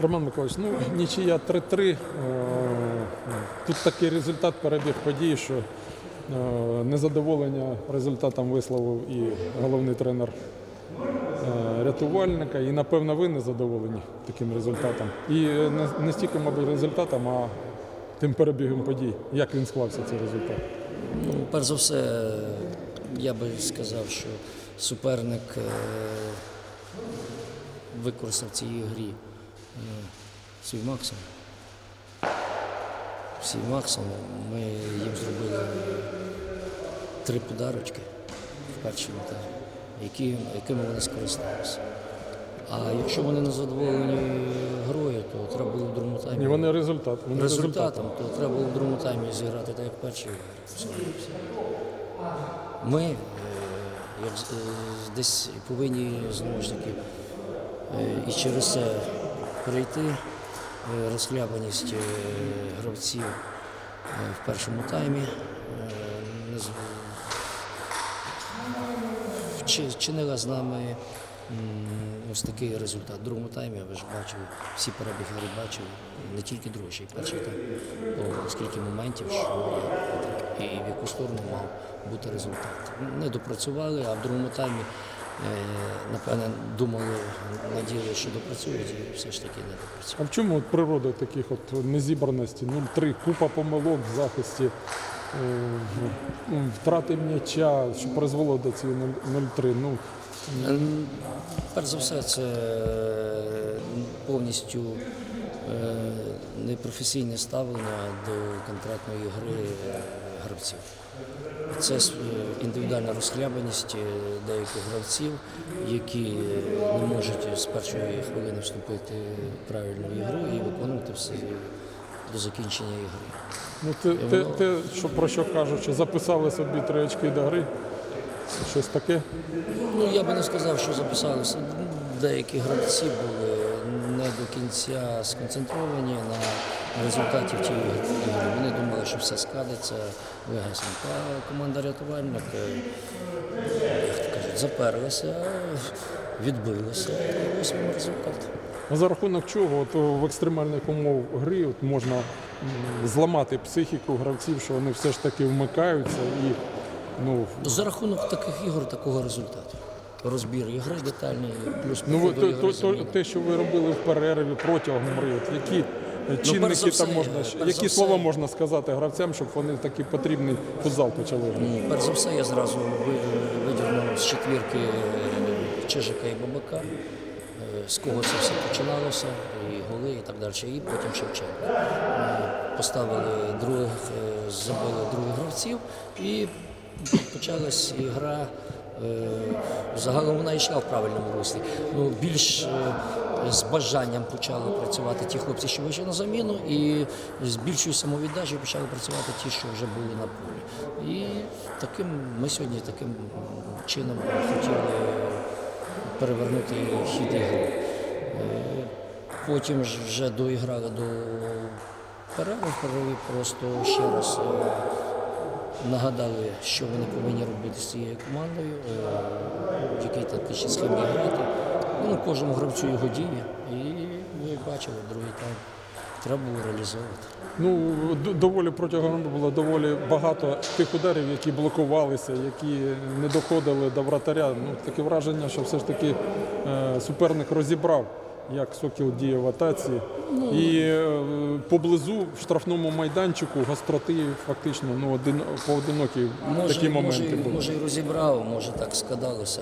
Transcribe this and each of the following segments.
Роман Миколаївич, ну нічия 3-3. Е, Тут такий результат перебіг подій, що е, незадоволення результатом висловив і головний тренер е, рятувальника. І напевно ви не задоволені таким результатом. І не, стільки, мабуть, результатом, а тим перебігом подій. Як він склався цей результат? Ну, перш за все, я би сказав, що суперник використав цій грі е, максимум. Свій. Ми їм зробили три подарочки в першому які, якими вони скористалися. А якщо вони не задоволені грою, то треба було в другому таймі. Ні, вони результат. Вони результатом, то треба було в другому таймі зіграти так, як перший. Ми е, як, е, десь повинні знову ж таки і через це перейти е, розхлябаність е, гравців е, в першому таймі. не з- нами ось такий результат. В другому таймі ви ж бачили, всі перебіги бачили, не тільки другий, ще й перший тайм. Бо скільки моментів, що і в яку сторону мав бути результат. Не допрацювали, а в другому таймі, е, напевне, думали, надіяли, що допрацюють, і все ж таки не допрацювали. А в чому от природа таких от незібраності? 0-3, купа помилок в захисті, е, ну, втрати м'яча, що призвело до цієї 0-3. Ну, Перш за все, це е, повністю непрофесійне ставлення до конкретної гри гравців. Це е, індивідуальна розхлябаність е, деяких гравців, які не можуть з першої хвилини вступити в правильну ігру і виконувати все до закінчення ігри. ну те, те, те, що про що кажуть, що записали собі три очки до гри, щось таке. Ну, я би не сказав, що записалися. Деякі гравці були кінця сконцентровані на результаті в тій ігрі. Вони думали, що все складеться легесенько. А команда рятувальник, е, то кажуть, заперлася, відбилася. І ось вам результат. А за рахунок чого от, в екстремальних умов гри от, можна зламати психіку гравців, що вони все ж таки вмикаються і ну, За рахунок таких ігор такого результату. Розбір ігри детальний, плюс Ну, то, то, то, те, що ви робили в перерві протягом гри, от які е, чинники все, там можна, перш за які все- слова можна сказати гравцям, щоб вони такий потрібний футзал почали грати? Ну, Перш за все, я зразу ви- виділив з четвірки е, Чижика і Бабака, е, з кого це все починалося, і голи, і так далі, і потім Шевченко. Поставили других, е, забили других гравців і почалась гра. е, Загалом вона йшла в правильному руслі. Ну, більш е, з бажанням почали працювати ті хлопці, що вийшли на заміну, і з більшою самовіддачею почали працювати ті, що вже були на полі. І таким ми сьогодні таким чином хотіли перевернути хід ігри. Е, Потім вже доіграли до перерви, в перерві просто ще раз е, нагадали, що вони повинні робити з цією командою, е, в якій тактичній схемі грати. Ну, кожному гравцю його діє. І ви бачили, другий тайм треба було реалізовувати. Ну, доволі протягом було доволі багато тих ударів, які блокувалися, які не доходили до вратаря. Ну, таке враження, що все ж таки е, суперник розібрав, як Сокіл діє в атаці. І е, поблизу в штрафному майданчику гостроти фактично ну, один, поодинокі Може, такі моменти може, були. може і розібрав, може так складалося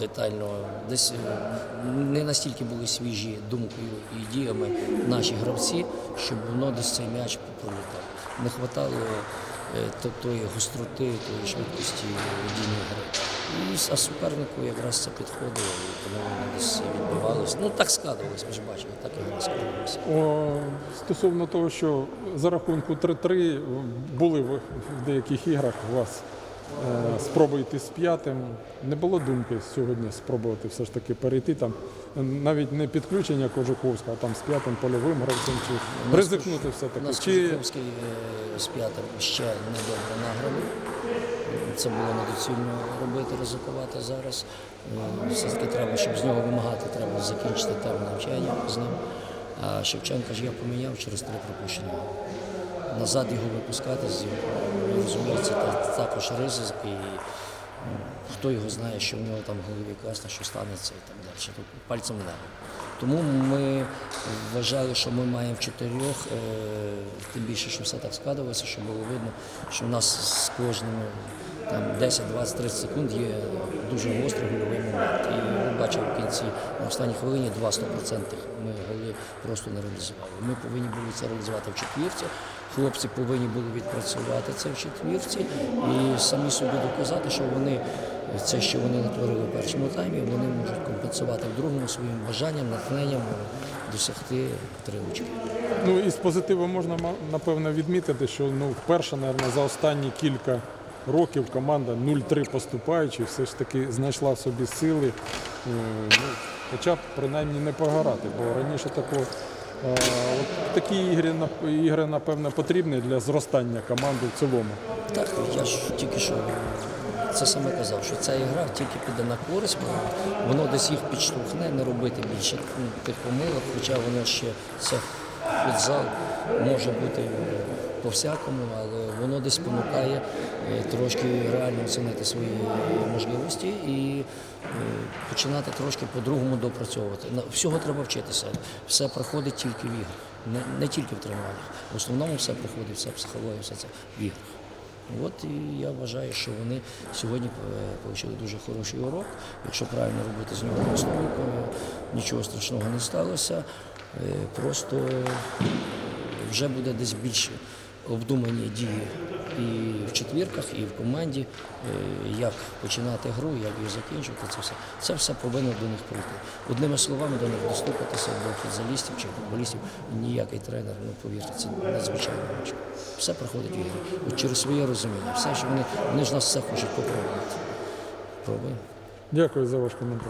детально. Десь е, не настільки були свіжі думкою і діями наші гравці, щоб воно десь цей м'яч пролітав. Не то, тої гостроти, тої швидкості дійної гри. І а супернику якраз це підходило, і тому вони десь відбивалося. Ну так складувалось, ми ж бачимо, так і не складувалася. О, стосовно того, що за рахунку 3-3 були в деяких іграх у вас е, йти з п'ятим. Не було думки сьогодні спробувати все ж таки перейти там, навіть не підключення Кожуховського, а там з п'ятим польовим гравцем, чи ризикнути все-таки. нас Чи Кожуховський е, з п'ятим ще недобре награли. це було недоцільно робити, ризикувати зараз. Е, Все-таки треба, щоб з нього вимагати, треба закінчити термін навчання з ним. А Шевченка ж я поміняв через три пропущені. голи. Назад його випускати з я розумію, це та- також ризик і ну, хто його знає, що в нього там в голові класно, що станеться і так далі. Тут пальцем в. Тому ми вважали, що ми маємо в чотирьох, е, тим більше, що все так складалося, що було видно, що в нас з кожним там 10, 20, 30 секунд є дуже гострий гольовий момент. І ви бачили в кінці на останній хвилині 2 100% ми голи просто не реалізували. Ми повинні були це реалізувати в четвірці. Хлопці повинні були відпрацювати це в четвірці і самі собі доказати, що вони це, що вони натворили в першому таймі, вони можуть компенсувати в другому своїм бажанням, натхненням досягти три очки. Ну і з позитиву можна напевно відмітити, що ну вперше, мабуть, за останні кілька років команда 0-3 поступаючи, все ж таки знайшла в собі сили. е, Ну, хоча б принаймні не погорати, бо раніше такого. Е, От такі ігри, ігри, напевно, потрібні для зростання команди в цілому. Так, я ж тільки що це саме казав, що ця ігра тільки піде на користь, воно десь їх підштовхне не робити більше ну, тих помилок, хоча воно ще це футзал може бути по-всякому, але воно десь спонукає е, трошки реально оцінити свої можливості і е, починати трошки по-другому допрацьовувати. Всього треба вчитися. Все проходить тільки в іграх, не, не тільки в тренуваннях. В основному все проходить, вся психологія, все це в іграх. От і я вважаю, що вони сьогодні е, отримали дуже хороший урок. Якщо правильно робити з нього висновок, е, нічого страшного не сталося. Просто вже буде десь більше обдумані дії і в четвірках, і в команді, е, як починати гру, як її закінчувати. Це все це все повинно до них прийти. Одними словами до них достукатися до футболістів чи футболістів. Ніякий тренер, ну повірте, це надзвичайно важко. Все проходить в ігрі. От через своє розуміння. Все, що вони, вони ж нас все хочуть попробувати. Пробуємо. Дякую за ваш коментар.